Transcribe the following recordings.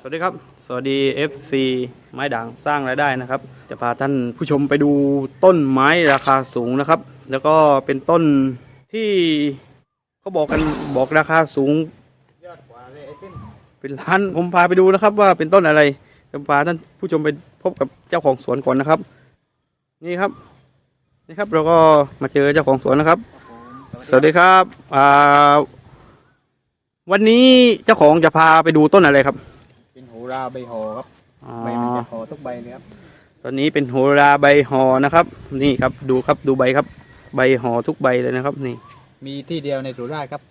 สวัสดีครับ สวัสดี FC ไม้ด่างสร้างรายได้นะครับ จะพาท่านผู้ชมไปดูต้นไม้ราคาสูงนะครับ แล้วก็เป็นต้นที่เขาบอกกันบอกราคาสูง เป็นล้านผมพาไปดูนะครับ ว่าเป็นต้นอะไรจะพาท่านผู้ชมไปพบกับเจ้าของสวนก่อนนะครับ นี่ครับนี่ครับเราก็มาเจอเจ้าของสวนนะครับ สวัสดีครับอ่าวันนี้เจ้าของจะพาไปดูต้นอะไรครับ ราใบหอครับอ๋อใบมันจะหอทุกใบเลยครับตอนนี้เป็นโหราใบหอนะครับ นี่ครับดูครับดูใบครับ ใบหอทุกใบเลยนะครับ นี่มีที่เดียวในสุราษฎร์ครับ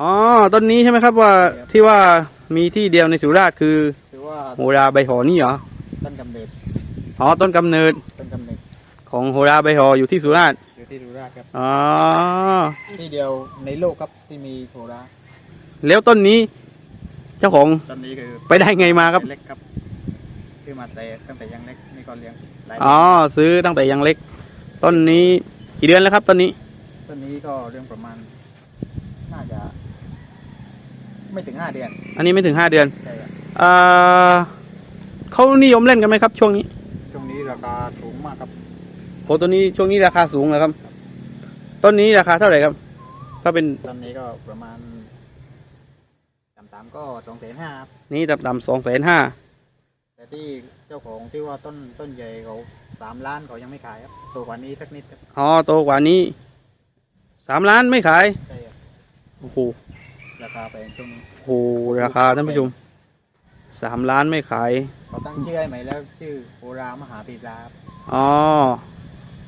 อ๋อต้นนี้ใช่ไหมครับว่าที่ว่ามีที่เดียวในสุราษฎร์คือคือว่าโหราใบหอนี่เหรอต้นกำเนิดอ๋อต้นกำเนิดต้นกำเนิดของโหราใบหออยู่ที่สุราษฎร์อยู่ที่สุราษฎร์ครับ อ๋อที่เดียวในโลกครับที่มีโหราแล้วต้นนี้ เจ้าของต้นนี้คือไปได้ไงมาครับ เล็กครับคือมาแต่ตั้งแต่ยังเล็กนี่ก็เลี้ยงหลายอ๋อซื้อตั้งแต่ยังเล็ก ต้นนี้กี่เดือนแล้วครับต้นนี้ต้นนี้ก็เรื่องประมาณน่าจะ ไม่ถึงห้าเดือนอันนี้ไม่ถึงห้าเดือนใช่ครับอ่าเขานิยมเล่นกันไหมครับ ช่วงนี้ช่วงนี้ราคาสูงมากครับโหตัวนี้ช่วงนี้ราคาสูงเหรอครับ ต้นนี้ราคาเท่าไหร่ครับ ถ้าเป็นต้นนี้ก็ประมาณต่ำๆก็สองแสนห้าครับนี้ต่ำๆสองแสนห้าแต่ที่เจ้าของที่ว่าต้นต้นใหญ่เขาสามล้านเขายังไม่ขายครับตัวกว่านี้สักนิดครับอ๋อโตกว่านี้สามล้านไม่ขายใช่ครับโอ้โหราคาแพงช่วงนี้โอ้โหราคาท่านผู้ชมสามล้านไม่ขายเขาตั้งชื่อให้ใหม่แล้วชื่อโอรามหาปีลาครับอ๋อ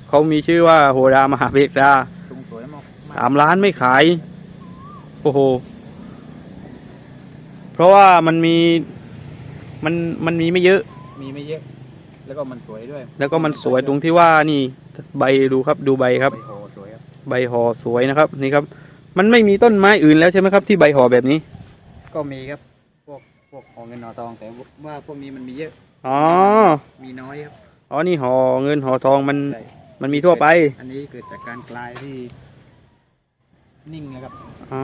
เขามีชื่อว่าโหรามหาเบกราสูงสวยมากสามล้านไม่ขาย โอ้โหเพ ราะว่ามันมีมันมันมีไม่เยอะ มีไม่เยอะ แล้วก็มันสวยด้วย แล้วก็มันสวยตรงที่ว่านี่ใบดูครับดูใบครับ ใบโหสวยครับใบห่อสวยนะครับนี่ครับ มันไม่มีต้นไม้อื่นแล้วใช่ไหมครับ ที่ใบห่อแบบนี้ ก็มีครับ พวกพวกหอเงินหอทองแต่ว่าพวกนี้มันมีเยอะ อ๋อ มีน้อยครับ อ๋อนี่ห่อเงินห่อทองมันใช่ มันมีทั่วไป อันนี้เกิดจากการกลายที่ นิ่งนะครับ อ๋อ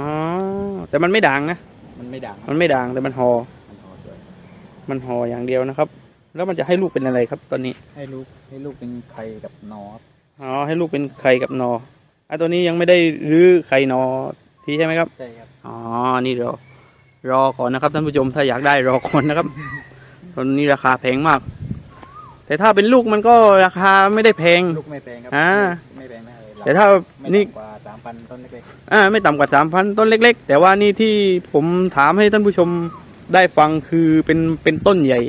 แต่มันไม่ด่างนะ มันไม่ด่างมันไม่ด่างแต่มันห่อมันหอสวยมันห่ออย่างเดียวนะครับ แล้วมันจะให้ลูกเป็นอะไรครับ ตอนนี้ให้ลูกให้ลูกเป็นไข่กับหนอครับอ๋อให้ลูกเป็นไข่กับนอไอ้ตัวนี้ยังไม่ได้รื้อไข่นอทีใช่ไหมครับ ใช่ครับอ๋อ นี่รอ รอก่อนนะครับท่านผู้ชม ถ้าอยากได้รอก่อนนะครับ ตอนนี้ราคาแพงมาก แต่ถ้าเป็นลูกมันก็ราคาไม่ได้แพง ลูกไม่แพงครับอ่า ไม่แพงนะเลยแต่ถ้าไม่นี่ต่ำกว่าสาม พันต้นเล็กอ่าไม่ต่ำกว่าสามพันต้นเล็ก ๆ แต่ว่านี่ที่ผมถามให้ท่านผู้ชมได้ฟังคือเป็นเป็นต้นใหญ่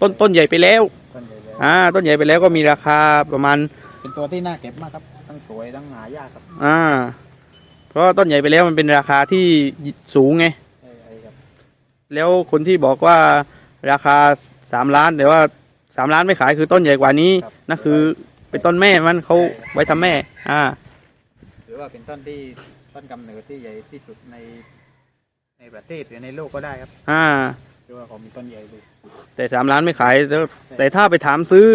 ต้นต้นใหญ่ไปแล้วๆต้นใหญ่เลยอ่าต้นใหญ่ไปแล้วก็มีราคาประมาณ เป็นตัวที่น่าเก็บมากครับทั้งสวยทั้งหายากครับอ่า เพราะว่าต้นใหญ่ไปแล้วมันเป็นราคาที่สูงไงใช่ใช่ครับแล้วคนที่บอกว่าราคาสามล้านแต่ว่าสามล้านไม่ขายคือต้นใหญ่กว่านี้ครับนั่นคือเป็นต้นแม่มันเขาไว้ทำแม่ อ่าถือ ว่าเป็นต้นที่ต้นกำเนิดที่ใหญ่ที่สุดในในประเทศหรือในโลกก็ได้ครับอ่าถือว่าเขามีต้นใหญ่เลยแต่สามล้านไม่ขายแต่แต่ถ้าไปถามซื้อ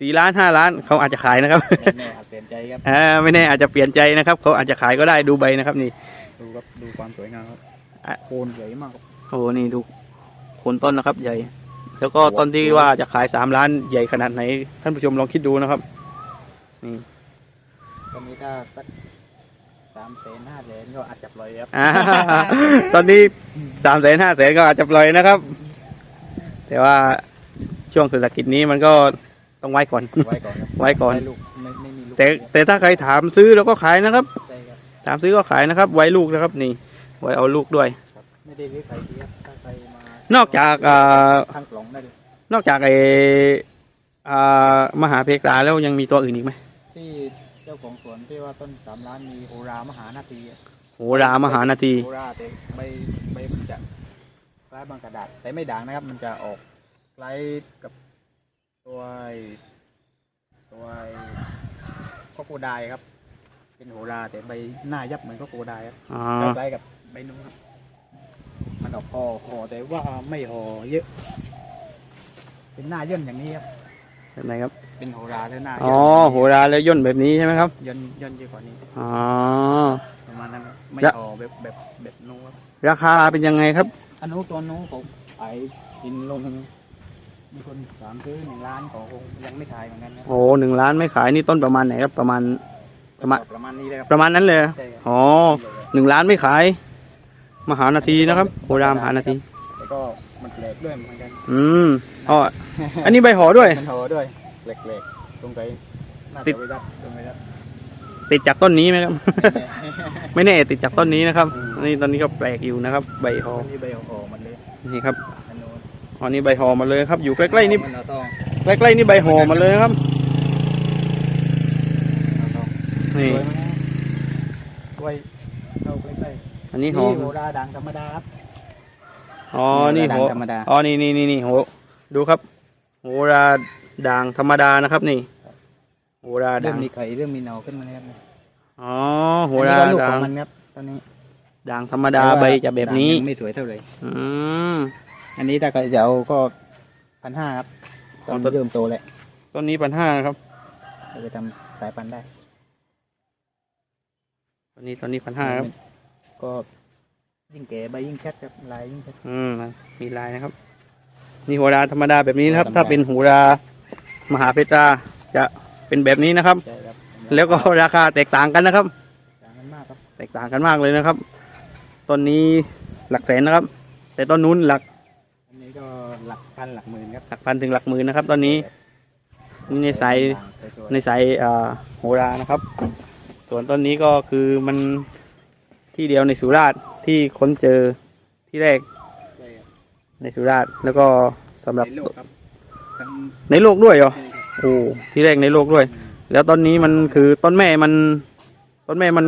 สี่ล้านห้าล้านเขาอาจจะขายนะครับแน่ๆอาจเปลี่ยนใจครับอ่าไม่แน่อาจจะเปลี่ยนใจนะครับ เขาอาจจะขายก็ได้ดูใบนะครับนี่ดูครับดูความสวยงามครับอะโคนใหญ่มากครับโอ้โหนี่ดูโคนต้นนะครับ ใหญ่ แล้วก็ต้นที่ว่าจะขายสามล้านใหญ่ขนาดไหน ท่านผู้ชมลองคิดดูนะครับนี่ ตอนนี้ถ้าสักสามแสนห้าแสนก็อาจจะปล่อยครับอ่าตอนนี้สามแสนห้าแสนก็อาจจะปล่อยนะครับ แต่ว่าช่วงเศรษฐกิจนี้มันก็ต้องไว้ก่อน ไว้ก่อนครับไว้ก่อนลูกไม่ไม่มีลูกแต่แต่ถ้าใครถามซื้อเราก็ขายนะครับ ใช่ครับถามซื้อก็ขายนะครับ ไว้ลูกนะครับนี่ ไว้เอาลูกด้วย ครับ ไม่ได้เลี้ยงใครดีครับถ้าใครมานอกจากอ่า ทางกล่องได้เลยนอกจากไออ่ามหาเพกราแล้วยังมีตัวอื่นอีกไหมที่เจ้าของสวนที่ว่าต้นสามล้านมีโหรามหานาทีอะโหรามหานาทีโหราแต่ใบใบมันจะคล้ายบางกระดาษ แต่ไม่ด่างนะครับ มันจะออกคล้ายกับตัวไอ้ตัวไอ้โคโคไดครับ เป็นโหราแต่ใบหน้ายับเหมือนโคโคไดครับอ๋อคล้ายๆกับใบนู้นครับมันออกห่อห่อแต่ว่าไม่ห่อเยอะ เป็นหน้าย่นอย่างนี้ครับ แบบไหนครับ เป็นโหราแล้วหน้าอ๋อโหราแล้วย่นแบบนี้ใช่ไหมครับ ย่นย่นเยอะกว่านี้ อ๋อ ประมาณนั้นครับไม่แล้วห่อแบบแบบแบบนู้นครับราคาเป็นยังไงครับ อันนู้นตัวนู้นผมขายกินลงมีคนถามซื้อหนึ่งล้านเขาคงยังไม่ขายเหมือนกันนะโอ้หนึ่งล้านไม่ขายนี่ต้นประมาณไหนครับ ประมาณ ประมาณ ประมาณนี้เลยครับประมาณนั้นเลย ใช่ครับอ๋อหนึ่งล้านไม่ขาย มหานาทีนะครับ โหรามหานาที แล้วก็ มันแปลกด้วยเหมือนกันอืมอ๋ออันนี้ใบห่อด้วย มันโหด้วยแปลกๆตรงไหนน่าติจะดไปรับตรงไหนรับ ติดจากต้นนี้ไหมครับ ไม่แน่ติดจากต้นนี้นะครับนี่ตอนนี้ก็แปลกอยู่นะครับ ใบห่ออันนี้ใบห่อมันเลยนี่ครับอันนู้นอ๋อนี่ใบห่อมาเลยครับ อยู่ใกล้ๆนี่มันเอาต้องใกล้ๆนี่ใบห่อมาเลยนะครับเอาต้องนี่สวยไหมไว้เข้าใกล้อันนี้ๆห่อโหราด่างธรรมดาครับ อ๋อ นี่โหโหราด่างธรรมดาอ๋อ นี่นี่นี่นี่โหดูครับโหราด่างธรรมดานะครับนี่โหราเริ่ด่ามงมีไข่เริ่มมีเนาขึ้นมาแล้วครับอ๋อโหราอันนี้ก็ลูกด่าของงมันครับตอนนี้ด่างธรรมดาใบจะแบบนี้ ด่างยังไม่สวยเท่าไหร่อืม อันนี้ถ้าใครจะเอาก็พันห้าครับตอ๋ออนต้น เริ่มโตแล้วต้นนี้พันห้านะครับเราไปทำสายพันธุ์ได้ ต้นนี้ต้นนี้พันห้าครับ ก็ ยิ่งแก่ใบยิ่งชัดครับลายยิ่งชัดอืมมีลายนะครับ นี่โหราธรรมดาแบบนี้นะครับธรรมดาถ้าเป็นโหรามหาเพตราจะเป็นแบบนี้นะครับ ใช่ครับแล้วก็ราคาแตกต่างกันนะครับ ต่างกันมากครับแตกต่างกันมากเลยนะครับต้นนี้หลักแสนนะครับ แต่ต้นนู้นหลักอันนี้ก็หลักพันหลักหมื่นครับหลักพันถึงหลักหมื่นนะครับ ตอนนี้นี่ในสายสวยในสายเอ่อโหรานะครับ ส่วนต้นนี้ก็คือมัน ที่เดียวในสุราษฎร์ที่ค้นเจอที่แรกๆใช่ครับในสุราษฎร์แล้วก็สำหรับในโลกครับทั้งในโลกด้วยเหรอโอ้ที่แรกในโลกด้วย แล้วต้นนี้มันคือต้นแม่มัน ต้นแม่มัน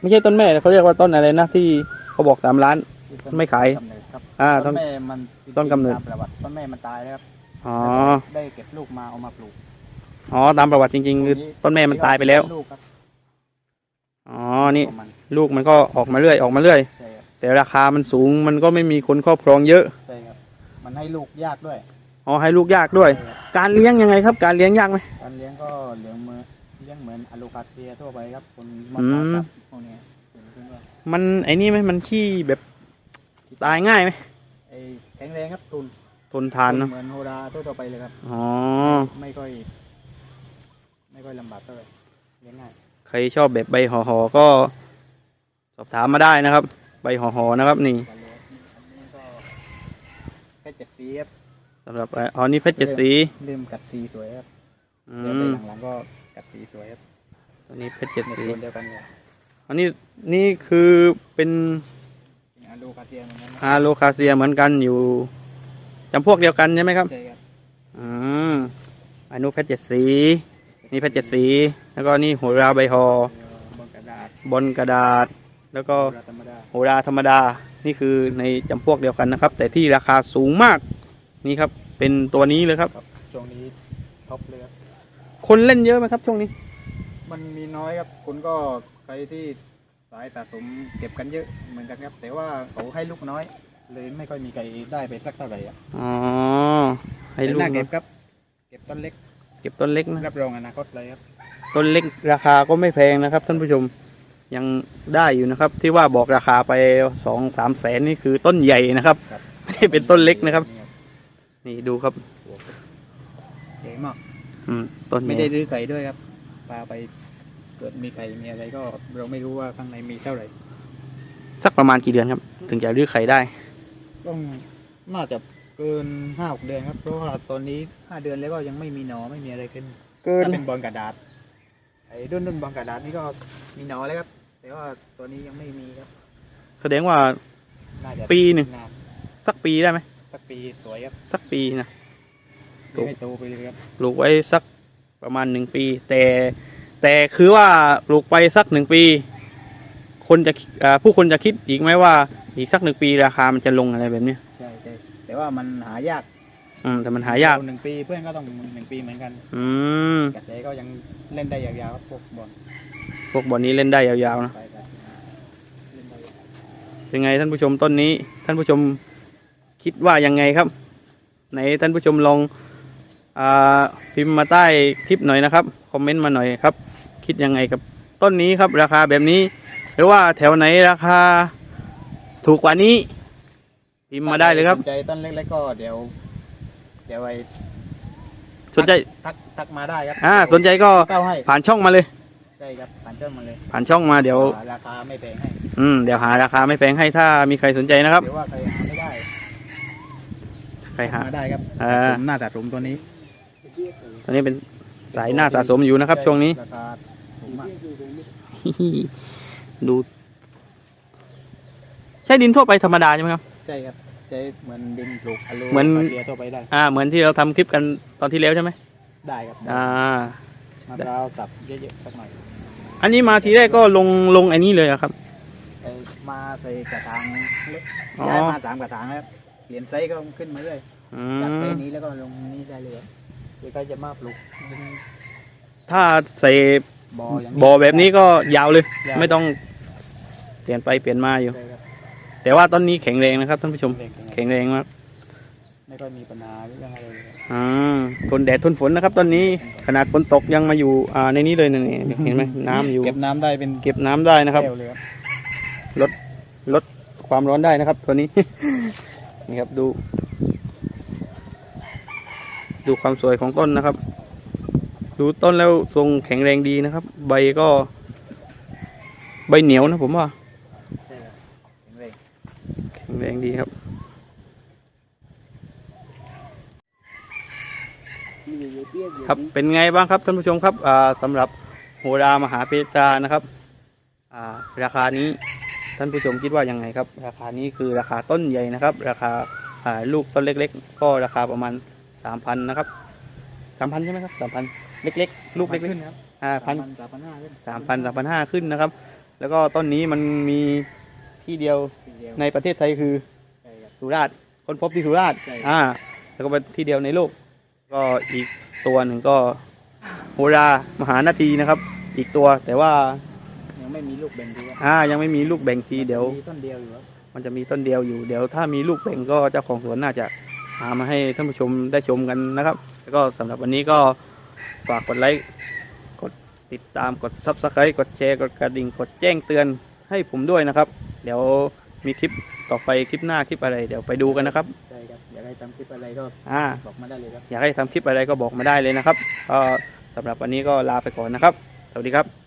ไม่ใช่ต้นแม่เขาเรียกว่าต้นอะไรนะที่เขาบอกสามล้าน ไม่ขายกำเนิดครับอ่าต้ต้นนแม่มันต้นกำเนิด ตามประวัติต้นแม่มันตายแล้วครับอ๋อได้เก็บลูกมาเอามาปลูกอ๋อตามประวัติจริงๆคือต้นแม่มันตายไปแล้วลูกครับอ๋อนี่ ของมัน ลูกมันก็ออกมาเรื่อยออกมาเรื่อย ใช่ครับแต่ราคามันสูงมันก็ไม่มีคนครอบครองเยอะใช่ครับ มันให้ลูกยากด้วยอ๋อให้ลูกยากด้วย ใช่ครับการเลี้ยงยังไงครับ การเลี้ยงยากไหม การเลี้ยงก็เลี้ยงเหมือนเลี้ยงเหมือนอะโลคาเทียทั่วไปครับคนมาอืมจับพวกเนี้ยเห็นขึ้นว่ามันไอ้นี่ไหมมันขี้แบบตายง่ายไหมไอ้แข็งแรงครับตุนทนทานเนาะเหมือนโฮราทั่วๆไปเลยครับ อ๋อไม่ค่อย ไม่ค่อยลำบากเท่าไหร่เลี้ยงง่ายใครชอบแบบใบห่อๆก็ส อบถามมาได้นะครับ ใบห่อๆนะครับนี่การเลี้ยงอันนี้ก็แค่เจ็ดสีครับสำหรับอ๋อนี่เพชรเจ็ดสีเริ่มกัดสีสวยครับอืเดี๋ยวไปมหลังๆก็กัดสีสวยครับอันนี้เพชรเจ็ดในสีโซนเดียวกันเลยอันนี้นี่คือเป็นเป็นอะโลคาเทียเหมือนกันนะฮาโลคาเซียเหมือนกันอยู่จำพวกเดียวกันใช่ไหมครับ ใช่ครับอืมอันนู้นเพชรเจ็ดสี นี่เพชรเจ็ดสี แล้วก็นี่โหราใบหอบนกระดาษบนกระดาษ แล้วก็โบราณธรรมดาโหราธรรมดา นี่คือในจำพวกเดียวกันนะครับ แต่ที่ราคาสูงมากนี่ครับ เป็นตัวนี้เลยครับครับ ช่วงนี้ท็อปเลยครับ คนเล่นเยอะไหมครับช่วงนี้ มันมีน้อยครับคุณก็ใครที่สายสะสมเก็บกันเยอะเหมือนกันครับ แต่ว่าเขาให้ลูกน้อย เลยไม่ค่อยมีใครได้ไปสักเท่าไหร่อะอ๋อให้ลูกแต่น่าเก็บครับ เก็บต้นเล็ก เก็บต้นเล็กนะรับรองอนาคตเลยครับ ต้นเล็กราคาก็ไม่แพงนะครับท่านผู้ชม ยังได้อยู่นะครับ ที่ว่าบอกราคาไปสองสามแสนนี่คือต้นใหญ่นะครับครับไม่ได้เป็นต้นเล็กนะครับ นี่ดูครับเจ๋งมากอืมต้นไม่ใหได้ญ่รื้อไข่ด้วยครับปลาไปเกิดมีไข่มีอะไรก็เราไม่รู้ว่าข้างในมีเท่าไหร่ สักประมาณกี่เดือนครับ ถึงจะรื้อไข่ได้ ต้องน่าจะเกินห้าหกเดือนครับ เพราะว่าตอนนี้ห้าเดือนแล้วก็ยังไม่มีหนอไม่มีอะไรขึ้นเกินถ้าเป็นบอลกระดาษไอ้ดุนดุนบอลกระดาษนี่ก็มีหนอแล้วครับ แต่ว่าตัวนี้ยังไม่มีครับแสดงว่า น่าจะปีหนึ่งาสักปีได้ไหมสักปีสวยครับสักปีนะเลี้ยงให้โตไปเลยครับปลูกไว้สักประมาณหนึ่งปี แต่แต่คือว่าปลูกไปสักหนึ่งปี คนจะอ่าผู้คนจะคิดอีกไหมว่าอีกสักหนึ่งปีราคามันจะลงอะไรแบบเนี้ยใช่ใช่แต่ว่ามันหายากอืมแต่มันหายากหนึ่งปีเพื่อนก็ต้องหนึ่งปีเหมือนกันอืมกระแสก็ยังเล่นได้ยาวๆครับพวกบอล พวกบอลนี้เล่นได้ยาวๆนะไปไปเล่นได้ยาวเป็นไงท่านผู้ชมต้นนี้ ท่านผู้ชมคิดว่ายังไงครับไหนท่านผู้ชมลองอาพิมพ์มาใต้คลิปหน่อยนะครับคอมเมนต์มาหน่อยครับ คิดยังไงกับต้นนี้ครับ ราคาแบบนี้ หรือว่าแถวไหนราคาถูกกว่านี้ พิมพ์มาได้เลยครับสนใจต้นเล็กๆก็เดี๋ยว เดี๋ยวไอ้สนใจทักทักมาได้ครับอ่าสนใจก็เก้าให้ผ่านช่องมาเลยใช่ครับผ่านเจ้ามาเลยผ่านช่องมาเดี๋ยว ราคาไม่แพงให้อืมเดี๋ยวหาราคาไม่แพงให้ถ้ามีใครสนใจนะครับหรือว่าใครหาไม่ได้ใครหา มาได้ครับอ่าผมหน้าตัดผมตัวนี้ตอนนี้เป็นสายหน้าสะสมอยู่นะครับ ช่วงนี้ ราคาถูกมากดู ใช้ดินทั่วไปธรรมดาใช่ไหมครับ ใช่ครับใช้เหมือนดินปลูกอะลูเหมือนปลาเกียทั่วไปได้อ่า เหมือนที่เราทำคลิปกันตอนที่แล้วใช่ไหมได้ครับอ่ามะพร้าวสับเยอะๆสักหน่อย อันนี้มาทีแรกก็ลงลงไอ้นี้เลยอะครับไปมาใส่กระถางเล็กอ๋อ ย้ายมาสามกระถางแล้วเปลี่ยนไซส์ก็ขึ้นมาเรื่อยอืจากไซมส์นี้แล้วก็ลงนี้ได้เลยเดี๋ยวก็จะมาปลูกเป็นถ้าใส่บ่ออย่างบ่อแบบนี้ก็ยาวเลย ยาว ไม่ต้องเปลี่ยนไปเปลี่ยนมาอยู่ ใช่ครับแต่ว่าต้นนี้แข็งแรงนะครับท่านผู้ชมเล็กๆแข็งแรงมาก ไม่ค่อยมีปัญหาเรื่องอะไรเลยครับอ่าทนแดดทนฝนนะครับต้นนี้ขนาดฝนตกยังมาอยู่อ่าในนี้เลยนี่เห็นไหมน้ำอยู่ เก็บน้ำได้เป็นเก็บน้ำได้นะครับ แก้วเลยครับลดความร้อนได้นะครับ ตัวนี้ นี่ครับดู ดูความสวยของต้นนะครับ ดูต้นแล้วทรงแข็งแรงดีนะครับ ใบก็ ใบเหนียวนะผมว่าใช่ครับแข็งแรงแข็งแรงดีครับ ครับเป็นไงบ้างครับท่านผู้ชมครับอ่าสำหรับโหรามหาเปตรานะครับอ่าราคานี้ท่านผู้ชมคิดว่ายังไงครับ ราคานี้คือราคาต้นใหญ่นะครับ ราคาอ่าลูกต้นเล็ก ๆ ก็ราคาประมาณสามพันนะครับสามพันใช่ไหมครับสามพันเล็กๆ ลูกเล็กขึ้นครับๆอ่าสาพัมนพันสามพันห้าขึ้นสามพันสามพันห้าขึ้นนะครับ แล้วก็ต้นนี้มันมีที่เดียวทีเดียวในประเทศไทยคือใช่ครับสุราษฎร์ค้นพบที่สุราษฎร์ใช่อ่า แล้วก็เป็นที่เดียวในโลก ก็อีกตัวหนึ่งก็โหรามหานาทีนะครับ อีกตัวแต่ว่ายังไม่มีลูกแบ่งทีครับอ่ายังไม่มีลูกแบ่งทีเดี๋ยว มีต้นเดียวอยู่ครับมันจะมีต้นเดียวอยู่เดี๋ยวถ้ามีลูกแบ่งก็เจ้าของสวนน่าจะหามาให้ท่านผู้ชมได้ชมกันนะครับ แล้วก็สำหรับวันนี้ก็ฝากกดไลค์กดติดตามกด subscribe กดแชร์กดกระดิ่งกดแจ้งเตือนให้ผมด้วยนะครับ เดี๋ยวมีคลิปต่อไปคลิปหน้าคลิปอะไร เดี๋ยวไปดูกันนะครับใช่ครับอยากให้ทำคลิปอะไรก็อ่าบอกมาได้เลยครับ อยากให้ทำคลิปอะไรก็บอกมาได้เลยนะครับก็สำหรับวันนี้ก็ลาไปก่อนนะครับ สวัสดีครับ